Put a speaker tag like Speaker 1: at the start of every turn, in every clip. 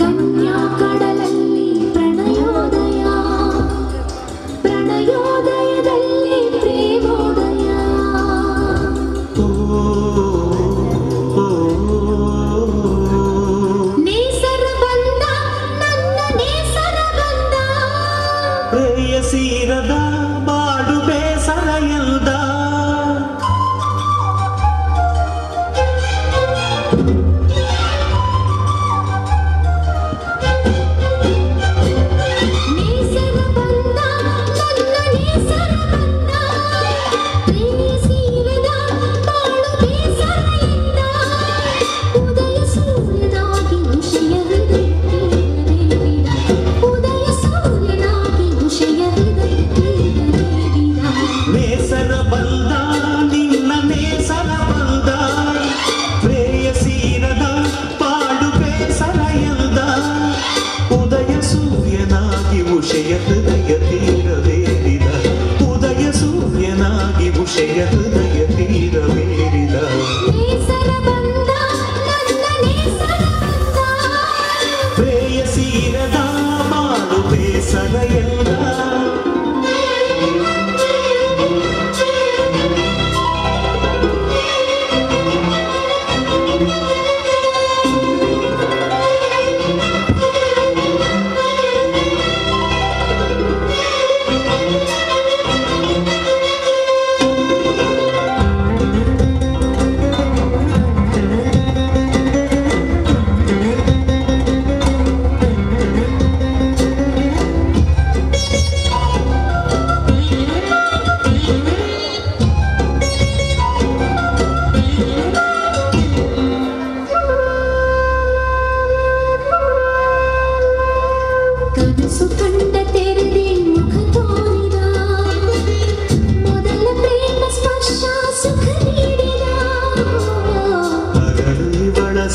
Speaker 1: കന്യാകടലി പ്രണയോദയ. പ്രണയോ
Speaker 2: Thank you. ಶಯತದ ಯತಿರವೇದಿದ ಉದಯ ಸೂರ್ಯನಾಗಿ ಉಷಯತದ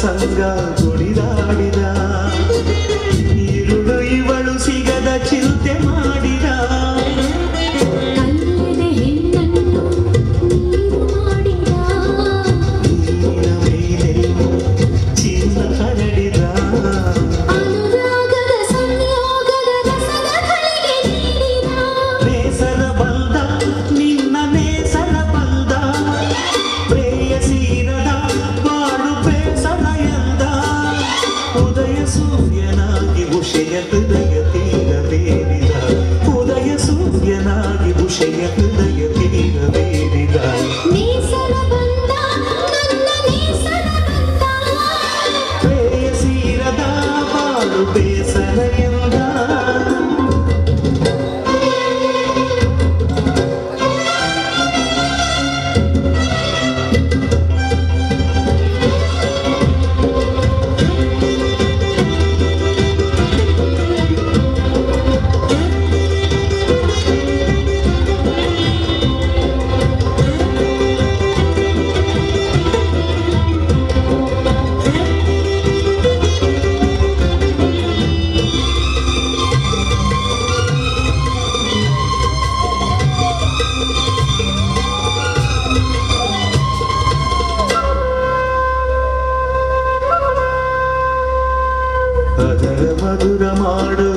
Speaker 2: ಸಂಗ ಗುಡಿದ ಪದರ ಮಧುರ ಮಾಡು